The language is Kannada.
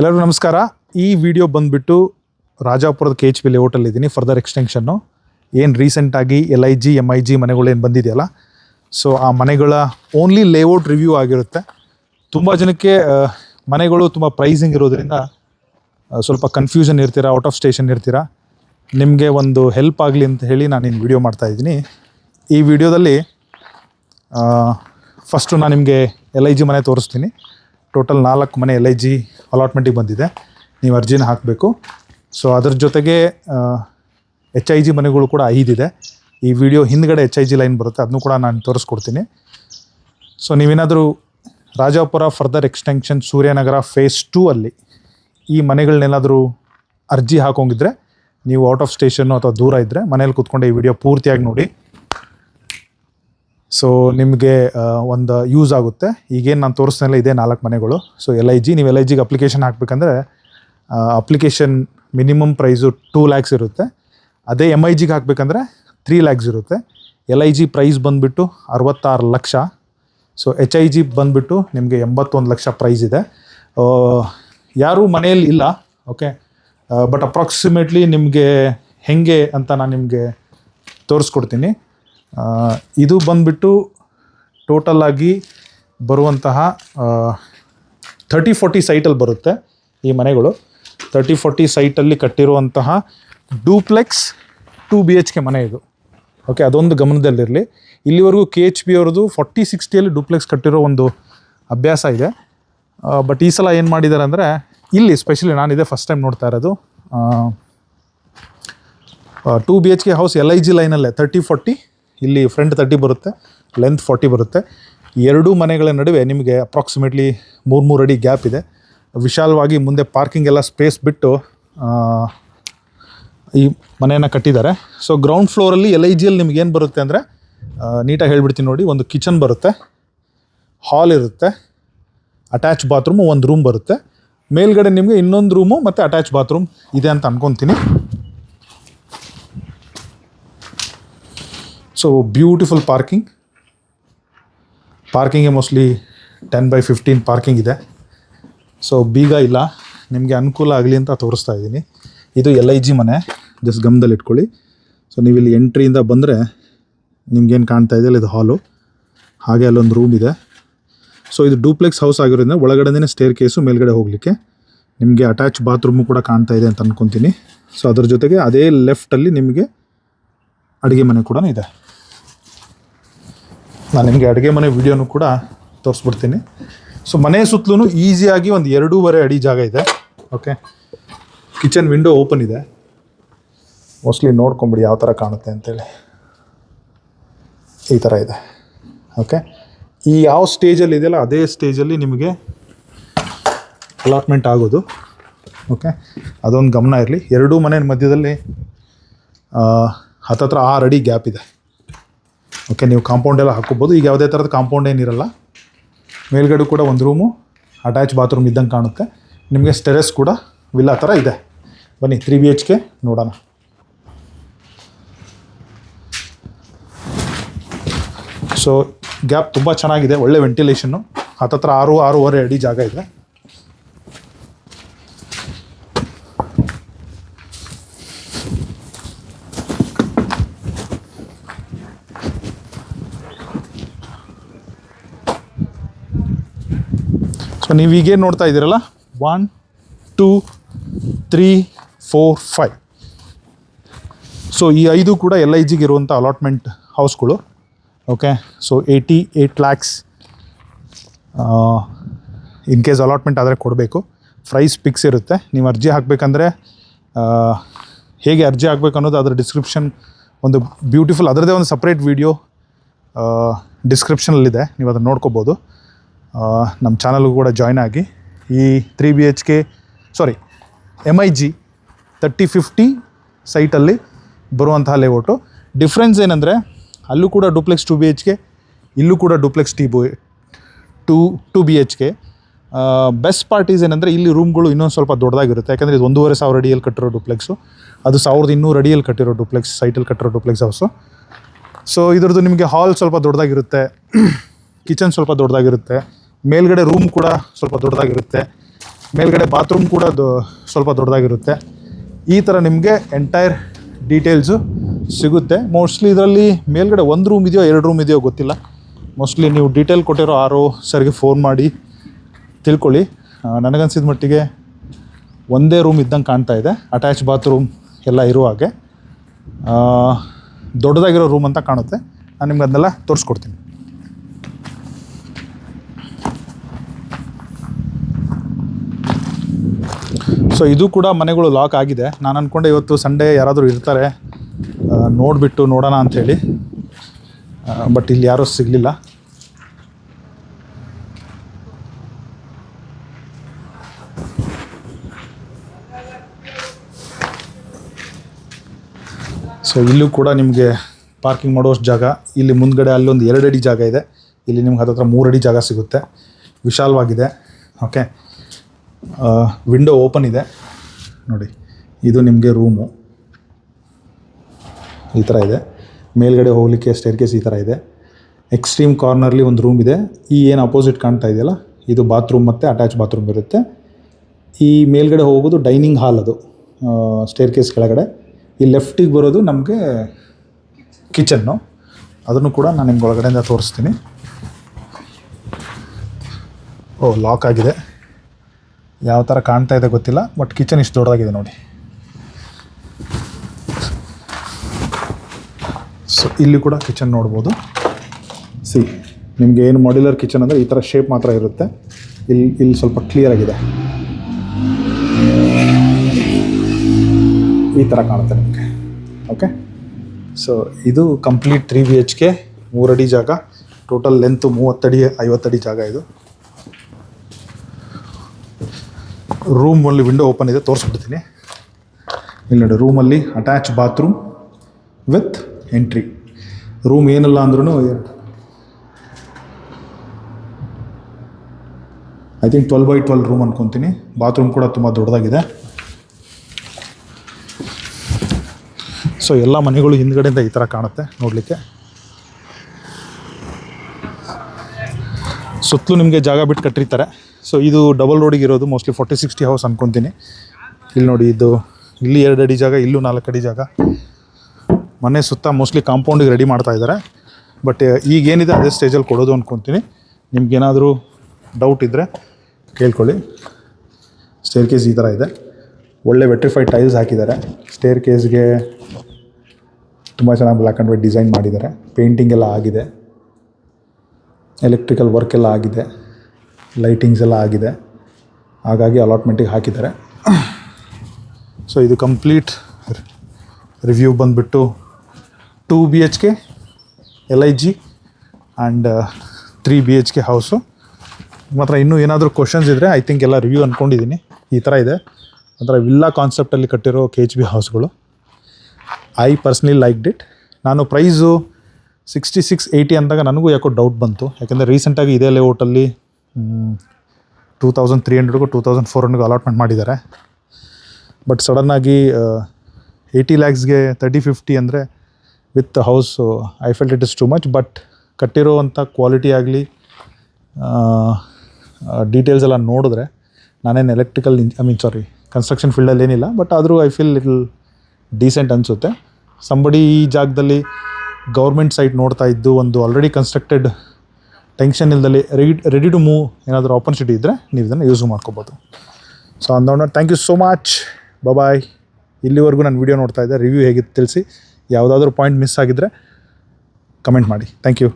ಎಲ್ಲರಿಗೂ ನಮಸ್ಕಾರ. ಈ ವಿಡಿಯೋ ಬಂದ್ಬಿಟ್ಟು ರಾಜಾಪುರದ ಕೆ ಎಚ್ ಪಿ ಓಟಲ್ ಇದ್ದೀನಿ ಫರ್ದರ್ ಎಕ್ಸ್ಟೆನ್ಷನ್ನು ಏನು ರೀಸೆಂಟಾಗಿ L I G M I G ಮನೆಗಳು ಏನು ಬಂದಿದೆಯಲ್ಲ? ಸೊ ಆ ಮನೆಗಳ ಓನ್ಲಿ ಲೇಔಟ್ ರಿವ್ಯೂ ಆಗಿರುತ್ತೆ. ತುಂಬ ಜನಕ್ಕೆ ಮನೆಗಳು ತುಂಬ ಪ್ರೈಸಿಂಗ್ ಇರೋದ್ರಿಂದ ಸ್ವಲ್ಪ ಕನ್ಫ್ಯೂಷನ್ ಇರ್ತೀರಾ ಔಟ್ ಆಫ್ ಸ್ಟೇಷನ್ ಇರ್ತೀರಾ? ನಿಮಗೆ ಒಂದು ಹೆಲ್ಪ್ ಆಗಲಿ ಅಂತ ಹೇಳಿ ನಾನು ಇನ್ನು ವಿಡಿಯೋ ಮಾಡ್ತಾಯಿದ್ದೀನಿ ಈ ವಿಡಿಯೋದಲ್ಲಿ ಫಸ್ಟು ನಾನು ನಿಮಗೆ ಎಲ್ ಐ ಜಿ ಮನೆ ತೋರಿಸ್ತೀನಿ. ಟೋಟಲ್ ನಾಲ್ಕು ಮನೆ ಎಲ್ ಐ ಜಿ ಅಲಾಟ್ಮೆಂಟಿಗೆ ಬಂದಿದೆ. ನೀವು ಅರ್ಜಿನ ಹಾಕಬೇಕು. ಸೊ ಅದ್ರ ಜೊತೆಗೆ ಎಚ್ ಐ ಜಿ ಮನೆಗಳು ಕೂಡ ಐದಿದೆ ಈ ವಿಡಿಯೋ ಹಿಂದ್ಗಡೆ ಎಚ್ ಐ ಜಿ ಲೈನ್ ಬರುತ್ತೆ. ಅದನ್ನು ಕೂಡ ನಾನು ತೋರಿಸ್ಕೊಡ್ತೀನಿ. ಸೊ ನೀವೇನಾದರೂ Rajapura further extension Suryanagar phase two ಅಲ್ಲಿ ಈ ಮನೆಗಳನ್ನೆಲ್ಲಾದರೂ ಅರ್ಜಿ ಹಾಕೋಂಗಿದ್ರೆ, ನೀವು ಔಟ್ ಆಫ್ ಸ್ಟೇಷನ್ನು ಅಥವಾ ದೂರ ಇದ್ದರೆ ಮನೇಲಿ ಕೂತ್ಕೊಂಡು ಈ ವಿಡಿಯೋ ಪೂರ್ತಿಯಾಗಿ ನೋಡಿ. ಸೊ ನಿಮಗೆ ಒಂದು ಯೂಸ್ ಆಗುತ್ತೆ. ಈಗೇನು ನಾನು ತೋರಿಸ್ತಾನೆಲ್ಲ, ಇದೇ ನಾಲ್ಕು ಮನೆಗಳು. ಸೊ ಎಲ್ ಐ ಜಿ ನೀವು ಎಲ್ ಐ ಜಿಗೆ application ಹಾಕಬೇಕಂದ್ರೆ application minimum price two lakhs ಇರುತ್ತೆ. ಅದೇ ಎಂ ಐ ಜಿಗೆ ಹಾಕಬೇಕಂದ್ರೆ ತ್ರೀ ಲ್ಯಾಕ್ಸ್ ಇರುತ್ತೆ. ಎಲ್ ಐ ಜಿ ಪ್ರೈಸ್ ಬಂದುಬಿಟ್ಟು ಅರವತ್ತಾರು lakh. So H I G ಬಂದುಬಿಟ್ಟು ನಿಮಗೆ ಎಂಬತ್ತೊಂದು ಲಕ್ಷ ಪ್ರೈಸ್ ಇದೆ. ಯಾರೂ ಮನೆಯಲ್ಲಿ ಇಲ್ಲ ಓಕೆ ಬಟ್ ಅಪ್ರಾಕ್ಸಿಮೇಟ್ಲಿ ನಿಮಗೆ ಹೆಂಗೆ ಅಂತ ನಾನು ನಿಮಗೆ ತೋರಿಸ್ಕೊಡ್ತೀನಿ. ಇದು ಬಂದುಬಿಟ್ಟು ಟೋಟಲ್ ಆಗಿ ಬರುವಂತಹ ಥರ್ಟಿ ಫೋರ್ಟಿ ಸೈಟಲ್ಲಿ ಬರುತ್ತೆ ಈ ಮನೆಗಳು. ತರ್ಟಿ ಫೋರ್ಟಿ ಸೈಟಲ್ಲಿ ಕಟ್ಟಿರುವಂತಹ duplex two B H K ಮನೆ ಇದು. ಓಕೆ ಅದೊಂದು ಗಮನದಲ್ಲಿರಲಿ. ಇಲ್ಲಿವರೆಗೂ ಕೆ ಎಚ್ ಬಿ ಅವ್ರದ್ದು ಫೋರ್ಟಿ ಸಿಕ್ಸ್ಟಿಯಲ್ಲಿ ಡೂಪ್ಲೆಕ್ಸ್ ಕಟ್ಟಿರೋ ಒಂದು ಅಭ್ಯಾಸ ಇದೆ. ಬಟ್ ಈ ಸಲ ಏನು ಮಾಡಿದ್ದಾರೆ ಅಂದರೆ, ಇಲ್ಲಿ ಸ್ಪೆಷಲಿ ನಾನು ಇದೇ ಫಸ್ಟ್ ಟೈಮ್ ನೋಡ್ತಾ ಇರೋದು. Two B H K house L I G ಲೈನಲ್ಲೇ thirty forty ಇಲ್ಲಿ ಫ್ರಂಟ್ ತರ್ಟಿ ಬರುತ್ತೆ ಲೆಂತ್ ಫಾರ್ಟಿ ಬರುತ್ತೆ. ಎರಡೂ ಮನೆಗಳ ನಡುವೆ ನಿಮಗೆ ಅಪ್ರಾಕ್ಸಿಮೇಟ್ಲಿ ಮೂರು ಮೂರು ಅಡಿ ಗ್ಯಾಪ್ ಇದೆ. ವಿಶಾಲವಾಗಿ ಮುಂದೆ ಪಾರ್ಕಿಂಗ್ ಎಲ್ಲ ಸ್ಪೇಸ್ ಬಿಟ್ಟು ಈ ಮನೆಯನ್ನು ಕಟ್ಟಿದ್ದಾರೆ. ಸೊ ಗ್ರೌಂಡ್ ಫ್ಲೋರಲ್ಲಿ ಎಲ್ ಐ ಜಿಯಲ್ಲಿ ನಿಮ್ಗೆ ಏನು ಬರುತ್ತೆ ಅಂದರೆ ನೀಟಾಗಿ ಹೇಳ್ಬಿಡ್ತೀನಿ ನೋಡಿ, ಒಂದು ಕಿಚನ್ ಬರುತ್ತೆ ಹಾಲ್ ಇರುತ್ತೆ ಅಟ್ಯಾಚ್ ಬಾತ್ರೂಮು ಒಂದು ರೂಮ್ ಬರುತ್ತೆ. ಮೇಲ್ಗಡೆ ನಿಮಗೆ ಇನ್ನೊಂದು ರೂಮು ಮತ್ತು ಅಟ್ಯಾಚ್ ಬಾತ್ರೂಮ್ ಇದೆ ಅಂತ so beautiful parking ಪಾರ್ಕಿಂಗೇ mostly ten by fifteen parking ಇದೆ. ಸೊ ಬೀಗ ಇಲ್ಲ. ನಿಮಗೆ ಅನುಕೂಲ ಆಗಲಿ ಅಂತ ತೋರಿಸ್ತಾ ಇದ್ದೀನಿ. ಇದು ಎಲ್ ಐ ಜಿ ಮನೆ. ಜಸ್ಟ್ ಗಮನದಲ್ಲಿ ಇಟ್ಕೊಳ್ಳಿ. ಸೊ ನೀವು ಇಲ್ಲಿ ಎಂಟ್ರಿಯಿಂದ ಬಂದರೆ ನಿಮ್ಗೇನು ಕಾಣ್ತಾ ಇದೆಯಲ್ಲ ಇದು ಹಾಲು ಹಾಗೆ ಅಲ್ಲೊಂದು ರೂಮ್ ಇದೆ. ಸೊ ಇದು ಡೂಪ್ಲೆಕ್ಸ್ ಹೌಸ್ ಆಗಿರೋದ್ರಿಂದ ಒಳಗಡೆನೇ ಸ್ಟೇರ್ ಕೇಸು ಮೇಲ್ಗಡೆ ಹೋಗಲಿಕ್ಕೆ ನಿಮಗೆ ಅಟ್ಯಾಚ್ ಬಾತ್ರೂಮು ಕೂಡ ಕಾಣ್ತಾ ಇದೆ ಅಂತ ಅಂದ್ಕೊತೀನಿ ಸೊ ಅದ್ರ ಜೊತೆಗೆ ಅದೇ ಲೆಫ್ಟಲ್ಲಿ ನಿಮಗೆ ಅಡುಗೆ ಮನೆ ಕೂಡ ಇದೆ. ನಾನು ನಿಮಗೆ ಅಡುಗೆ ಮನೆ ವಿಡಿಯೋನು ಕೂಡ ತೋರಿಸ್ಬಿಡ್ತೀನಿ. ಸೊ ಮನೆ ಸುತ್ತಲೂ ಈಸಿಯಾಗಿ ಒಂದು ಎರಡೂವರೆ ಅಡಿ ಜಾಗ ಇದೆ. ಓಕೆ ಕಿಚನ್ ವಿಂಡೋ ಓಪನ್ ಇದೆ. ಮೋಸ್ಟ್ಲಿ ನೋಡ್ಕೊಂಬಿಡಿ ಯಾವ ಥರ ಕಾಣುತ್ತೆ ಅಂತೇಳಿ. ಈ ಥರ ಇದೆ. ಓಕೆ ಈ ಯಾವ ಸ್ಟೇಜಲ್ಲಿ ಇದೆಯಲ್ಲ, ಅದೇ ಸ್ಟೇಜಲ್ಲಿ ನಿಮಗೆ ಅಲಾಟ್ಮೆಂಟ್ ಆಗೋದು. ಓಕೆ ಅದೊಂದು ಗಮನ ಇರಲಿ. ಎರಡೂ ಮನೆ ಮಧ್ಯದಲ್ಲಿ ಹತ್ತತ್ರ ಆರು ಅಡಿ ಗ್ಯಾಪ್ ಇದೆ. ಓಕೆ ನೀವು ಕಾಂಪೌಂಡ್ ಎಲ್ಲ ಹಾಕೋಬೋದು ಈಗ ಯಾವುದೇ ಥರದ ಕಾಂಪೌಂಡ್ ಏನಿರಲ್ಲ, ಮೇಲ್ಗಡೆ ಕೂಡ ಒಂದು ರೂಮು ಅಟ್ಯಾಚ್ ಬಾತ್ರೂಮ್ ಇದ್ದಂಗೆ ಕಾಣುತ್ತೆ. ನಿಮಗೆ ಸ್ಟೆರೆಸ್ ಕೂಡ ವಿಲ್ಲಾ ಥರ ಇದೆ. ಬನ್ನಿ ತ್ರೀ ಬಿ ಎಚ್ ಕೆ ನೋಡೋಣ. ಸೊ ಗ್ಯಾಪ್ ತುಂಬ ಚೆನ್ನಾಗಿದೆ, ಒಳ್ಳೆ ವೆಂಟಿಲೇಷನ್ನು ಹತ್ತತ್ರ ಆರು, ಆರೂವರೆ ಅಡಿ ಜಾಗ ಇದೆ. ಸೊ ನೀವು ಈಗೇನು ನೋಡ್ತಾ ಇದ್ದೀರಲ್ಲ? One two three four five so ಈ ಐದು ಕೂಡ ಎಲ್ ಐ ಜಿಗೆ ಇರುವಂಥ allotment ಹೌಸ್ಗಳು okay so eighty eight lakhs in case allotment ಆದರೆ ಕೊಡಬೇಕು. ಪ್ರೈಸ್ ಫಿಕ್ಸ್ ಇರುತ್ತೆ. ನೀವು ಅರ್ಜಿ ಹಾಕಬೇಕಂದ್ರೆ ಹೇಗೆ ಅರ್ಜಿ ಹಾಕಬೇಕು ಅನ್ನೋದು ಅದರ ಡಿಸ್ಕ್ರಿಪ್ಷನ್ ಒಂದು ಬ್ಯೂಟಿಫುಲ್ ಅದರದ್ದೇ ಒಂದು ಸಪ್ರೇಟ್ ವಿಡಿಯೋ ಡಿಸ್ಕ್ರಿಪ್ಷನಲ್ಲಿದೆ ನೀವು ಅದನ್ನು ನೋಡ್ಕೋಬೋದು. ನಮ್ಮ ಚಾನಲ್ಗೂ ಕೂಡ ಜಾಯ್ನ್ ಆಗಿ ಈ three B H K sorry M I G thirty fifty ಸೈಟಲ್ಲಿ ಬರುವಂತಹ ಲೇಔಟು ಡಿಫ್ರೆನ್ಸ್ ಏನಂದರೆ ಅಲ್ಲೂ ಕೂಡ duplex two B H K ಇಲ್ಲೂ ಕೂಡ ಡೂಪ್ಲೆಕ್ಸ್ ಟಿ ಬೋ two two B H K best part is ಏನಂದರೆ ಇಲ್ಲಿ ರೂಮ್ಗಳು ಇನ್ನೊಂದು ಸ್ವಲ್ಪ ದೊಡ್ಡದಾಗಿರುತ್ತೆ. ಯಾಕಂದರೆ ಇದು ಒಂದೂವರೆ ಸಾವಿರ ಅಡಿಯಲ್ಲಿ ಕಟ್ಟಿರೋ ಡೂಪ್ಲೆಕ್ಸು ಅದು ಸಾವಿರದ ಇನ್ನೂರು ಅಡಿಯಲ್ಲಿ ಕಟ್ಟಿರೋ ಡೂಪ್ಲೆಕ್ಸ್ ಸೈಟಲ್ಲಿ ಕಟ್ಟಿರೋ ಡೂಪ್ಲೆಕ್ಸ್ ಹೌಸು ಸೊ ಇದ್ರದ್ದು ನಿಮಗೆ ಹಾಲ್ ಸ್ವಲ್ಪ ದೊಡ್ಡದಾಗಿರುತ್ತೆ ಕಿಚನ್ ಸ್ವಲ್ಪ ದೊಡ್ಡದಾಗಿರುತ್ತೆ. ಮೇಲ್ಗಡೆ ರೂಮ್ ಕೂಡ ಸ್ವಲ್ಪ ದೊಡ್ಡದಾಗಿರುತ್ತೆ. ಮೇಲ್ಗಡೆ ಬಾತ್ರೂಮ್ ಕೂಡ ಸ್ವಲ್ಪ ದೊಡ್ಡದಾಗಿರುತ್ತೆ. ಈ ಥರ ನಿಮಗೆ ಎಂಟೈರ್ ಡೀಟೇಲ್ಸು ಸಿಗುತ್ತೆ. ಮೋಸ್ಟ್ಲಿ ಇದರಲ್ಲಿ ಮೇಲ್ಗಡೆ ಒಂದು ರೂಮ್ ಇದೆಯೋ ಎರಡು ರೂಮ್ ಇದೆಯೋ ಗೊತ್ತಿಲ್ಲ. ಮೋಸ್ಟ್ಲಿ ನೀವು ಡೀಟೇಲ್ ಕೊಟ್ಟಿರೋ ಆರೋ ಸರ್ಗೆ ಫೋನ್ ಮಾಡಿ ತಿಳ್ಕೊಳ್ಳಿ. ನನಗನ್ಸಿದ ಮಟ್ಟಿಗೆ ಒಂದೇ ರೂಮ್ ಇದ್ದಂಗೆ ಕಾಣ್ತಾ ಇದೆ. ಅಟ್ಯಾಚ್ ಬಾತ್ರೂಮ್ ಎಲ್ಲ ಇರುವ ಹಾಗೆ. ದೊಡ್ಡದಾಗಿರೋ ರೂಮ್ ಅಂತ ಕಾಣುತ್ತೆ. ನಾನು ನಿಮ್ಗೆ ಅದನ್ನೆಲ್ಲ ತೋರಿಸ್ಕೊಡ್ತೀನಿ. ಸೊ ಇದು ಕೂಡ ಮನೆಗಳು ಲಾಕ್ ಆಗಿದೆ. ನಾನು ಅಂದ್ಕೊಂಡೆ ಇವತ್ತು ಸಂಡೇ ಯಾರಾದರೂ ಇರ್ತಾರೆ ನೋಡಿಬಿಟ್ಟು ನೋಡೋಣ ಅಂಥೇಳಿ ಬಟ್ ಇಲ್ಲಿ ಯಾರೂ ಸಿಗಲಿಲ್ಲ. ಸೊ ಇಲ್ಲೂ ಕೂಡ ನಿಮಗೆ ಪಾರ್ಕಿಂಗ್ ಮಾಡೋಷ್ಟು ಜಾಗ. ಇಲ್ಲಿ ಮುಂದ್ಗಡೆ ಅಲ್ಲೊಂದು ಎರಡು ಅಡಿ ಜಾಗ ಇದೆ. ಇಲ್ಲಿ ನಿಮ್ಗೆ ಹತ್ತತ್ರ ಮೂರು ಅಡಿ ಜಾಗ ಸಿಗುತ್ತೆ. ವಿಶಾಲವಾಗಿದೆ. ಓಕೆ ವಿಂಡೋ ಓಪನ್ ಇದೆ. ನೋಡಿ, ಇದು ನಿಮಗೆ ರೂಮು ಈ ಥರ ಇದೆ. ಮೇಲ್ಗಡೆ ಹೋಗಲಿಕ್ಕೆ ಸ್ಟೇರ್ಕೇಸ್ ಈ ಥರ ಇದೆ. ಎಕ್ಸ್ಟ್ರೀಮ್ ಕಾರ್ನರ್ಲಿ ಒಂದು ರೂಮ್ ಇದೆ. ಈ ಏನು ಅಪೋಸಿಟ್ ಕಾಣ್ತಾ ಇದೆಯಲ್ಲ, ಇದು ಬಾತ್ರೂಮ್ ಮತ್ತು ಅಟ್ಯಾಚ್ ಬಾತ್ರೂಮ್ ಇರುತ್ತೆ. ಈ ಮೇಲ್ಗಡೆ ಹೋಗೋದು ಡೈನಿಂಗ್ ಹಾಲ್ ಅದು. ಸ್ಟೇರ್ ಕೇಸ್ ಕೆಳಗಡೆ. ಈ ಲೆಫ್ಟಿಗೆ ಬರೋದು ನಮಗೆ ಕಿಚನ್ನು ಅದನ್ನು ಕೂಡ ನಾನು ನಿಮ್ಗೆ ಒಳಗಡೆಯಿಂದ ತೋರಿಸ್ತೀನಿ. ಓ ಲಾಕ್ ಆಗಿದೆ. ಯಾವ ಥರ ಕಾಣ್ತಾ ಇದೆ ಗೊತ್ತಿಲ್ಲ ಬಟ್ ಕಿಚನ್ ಇಷ್ಟು ದೊಡ್ಡದಾಗಿದೆ ನೋಡಿ. ಸೊ ಇಲ್ಲಿ ಕೂಡ ಕಿಚನ್ ನೋಡ್ಬೋದು. ಸಿ ನಿಮಗೆ ಏನು ಮಾಡ್ಯುಲರ್ ಕಿಚನ್ ಅಂದರೆ ಈ ಥರ ಶೇಪ್ ಮಾತ್ರ ಇರುತ್ತೆ. ಇಲ್ಲಿ ಇಲ್ಲಿ ಸ್ವಲ್ಪ ಕ್ಲಿಯರ್ ಆಗಿದೆ. ಈ ಥರ ಕಾಣುತ್ತೆ ನಿಮಗೆ. ಓಕೆ ಸೊ ಇದು complete three B H K ಮೂರಡಿ ಜಾಗ ಟೋಟಲ್ ಲೆಂತು ಮೂವತ್ತಡಿ, ಐವತ್ತಡಿ ಜಾಗ ಇದು. ರೂಮ್ ಅಲ್ಲಿ ವಿಂಡೋ ಓಪನ್ ಇದೆ, ತೋರಿಸ್ಬಿಡ್ತೀನಿ. ಇಲ್ಲಿ ನೋಡಿ ರೂಮಲ್ಲಿ attach bathroom with entry room ಏನಿಲ್ಲ ಅಂದ್ರೂ I think twelve by twelve room ಅನ್ಕೊತೀನಿ. ಬಾತ್ರೂಮ್ ಕೂಡ ತುಂಬ ದೊಡ್ಡದಾಗಿದೆ. ಸೊ ಎಲ್ಲ ಮನೆಗಳು ಹಿಂದ್ಗಡೆಯಿಂದ ಈ ಥರ ಕಾಣುತ್ತೆ ನೋಡಲಿಕ್ಕೆ. ಸುತ್ತಲೂ ನಿಮಗೆ ಜಾಗ ಬಿಟ್ಟು ಕಟ್ಟಿರ್ತಾರೆ. ಸೊ ಇದು ಡಬಲ್ ರೋಡಿಗೆ ಇರೋದು ಮೋಸ್ಟ್ಲಿ ಫೋರ್ಟಿ ಸಿಕ್ಸ್ಟಿ ಹೌಸ್ ಅನ್ಕೊತೀನಿ. ಇಲ್ಲಿ ನೋಡಿ, ಇದು ಇಲ್ಲಿ ಎರಡು ಅಡಿ ಜಾಗ, ಇಲ್ಲೂ ನಾಲ್ಕು ಅಡಿ ಜಾಗ. ಮನೆ ಸುತ್ತ ಮೋಸ್ಟ್ಲಿ ಕಾಂಪೌಂಡಿಗೆ ರೆಡಿ ಮಾಡ್ತಾ ಇದ್ದಾರೆ ಬಟ್ ಈಗೇನಿದೆ ಅದೇ ಸ್ಟೇಜಲ್ಲಿ ಕೊಡೋದು ಅಂದ್ಕೊತೀನಿ ನಿಮ್ಗೇನಾದರೂ ಡೌಟ್ ಇದ್ದರೆ ಕೇಳ್ಕೊಳ್ಳಿ. ಸ್ಟೇರ್ ಕೇಸ್ ಈ ಥರ ಇದೆ. ಒಳ್ಳೆ ವೆಟ್ರಿಫೈಡ್ ಟೈಲ್ಸ್ ಹಾಕಿದ್ದಾರೆ. ಸ್ಟೇರ್ ಕೇಸ್ಗೆ ತುಂಬ ಚೆನ್ನಾಗಿ ಬ್ಲ್ಯಾಕ್ ಆ್ಯಂಡ್ ವೈಟ್ ಡಿಸೈನ್ ಮಾಡಿದ್ದಾರೆ. ಪೇಂಟಿಂಗ್ ಎಲ್ಲ ಆಗಿದೆ. ಎಲೆಕ್ಟ್ರಿಕಲ್ ವರ್ಕ್ ಎಲ್ಲ ಆಗಿದೆ. ಲೈಟಿಂಗ್ಸ್ ಎಲ್ಲ ಆಗಿದೆ. ಹಾಗಾಗಿ ಅಲಾಟ್ಮೆಂಟಿಗೆ ಹಾಕಿದ್ದಾರೆ. ಸೊ ಇದು ಕಂಪ್ಲೀಟ್ ರಿವ್ಯೂ ಬಂದುಬಿಟ್ಟು two B H K L I G and three B H K house ಮಾತ್ರ ಇನ್ನೂ ಏನಾದರೂ ಕ್ವಶನ್ಸ್ ಇದ್ದರೆ ಐ ಥಿಂಕ್ ಎಲ್ಲ ರಿವ್ಯೂ ಅಂದ್ಕೊಂಡಿದ್ದೀನಿ ಈ ಥರ ಇದೆ. ಒಂಥರ ವಿಲ್ಲಾ ಕಾನ್ಸೆಪ್ಟಲ್ಲಿ ಕಟ್ಟಿರೋ ಕೆ ಎಚ್ ಬಿ ಹೌಸ್ಗಳು ಐ ಪರ್ಸ್ನಲಿ ಲೈಕ್ ಡಿಟ್ ನಾನು ಪ್ರೈಸು ಸಿಕ್ಸ್ಟಿ ಸಿಕ್ಸ್ ಏಯ್ಟಿ ಅಂದಾಗ ನನಗೂ ಯಾಕೋ ಡೌಟ್ ಬಂತು. ಯಾಕೆಂದರೆ ರೀಸೆಂಟಾಗಿ ಇದೇ ಲೇಔಟಲ್ಲಿ ಟೂ ತೌಸಂಡ್ ತ್ರೀ ಹಂಡ್ರೆಡ್ಗೂ ಟೂ ತೌಸಂಡ್ ಫೋರ್ ಹಂಡ್ರೆಡ್ಗೂ ಅಲಾಟ್ಮೆಂಟ್ ಮಾಡಿದ್ದಾರೆ. ಬಟ್ ಸಡನ್ನಾಗಿ ಏಯ್ಟಿ ಲ್ಯಾಕ್ಸ್ಗೆ ತರ್ಟಿ ಫಿಫ್ಟಿ ಅಂದರೆ with house I felt it is too much but ಕಟ್ಟಿರೋವಂಥ quality ಆಗಲಿ ಡೀಟೇಲ್ಸ್ ಎಲ್ಲ ನೋಡಿದ್ರೆ ನಾನೇನು electrical I mean sorry construction ಫೀಲ್ಡಲ್ಲಿ ಏನಿಲ್ಲ ಬಟ್ ಆದರೂ ಐ ಫೀಲ್ ಲಿಟಲ್ ಡೀಸೆಂಟ್ ಅನಿಸುತ್ತೆ. ಸಂಬಡಿ ಈ ಜಾಗದಲ್ಲಿ ಗೌರ್ಮೆಂಟ್ ಸೈಟ್ ನೋಡ್ತಾ ಇದ್ದು ಒಂದು ಆಲ್ರೆಡಿ ಕನ್ಸ್ಟ್ರಕ್ಟೆಡ್ ಟೆನ್ಷನ್ ಇಲ್ದಲ್ಲಿ ರೆಡಿ ರೆಡಿ ಟು ಮೂವ್ ಏನಾದರೂ ಆಪರ್ಚುನಿಟಿ ಇದ್ದರೆ ನೀವು ಇದನ್ನು ಯೂಸ್ ಮಾಡ್ಕೋಬೋದು. So ಅಂದೋಣ thank you so much bye ಇಲ್ಲಿವರೆಗೂ ನಾನು ವೀಡಿಯೋ ನೋಡ್ತಾ ಇದ್ದೆ. ರಿವ್ಯೂ ಹೇಗಿತ್ತು ತಿಳಿಸಿ. ಯಾವುದಾದ್ರೂ ಪಾಯಿಂಟ್ ಮಿಸ್ ಆಗಿದ್ದರೆ ಕಮೆಂಟ್ ಮಾಡಿ. Thank you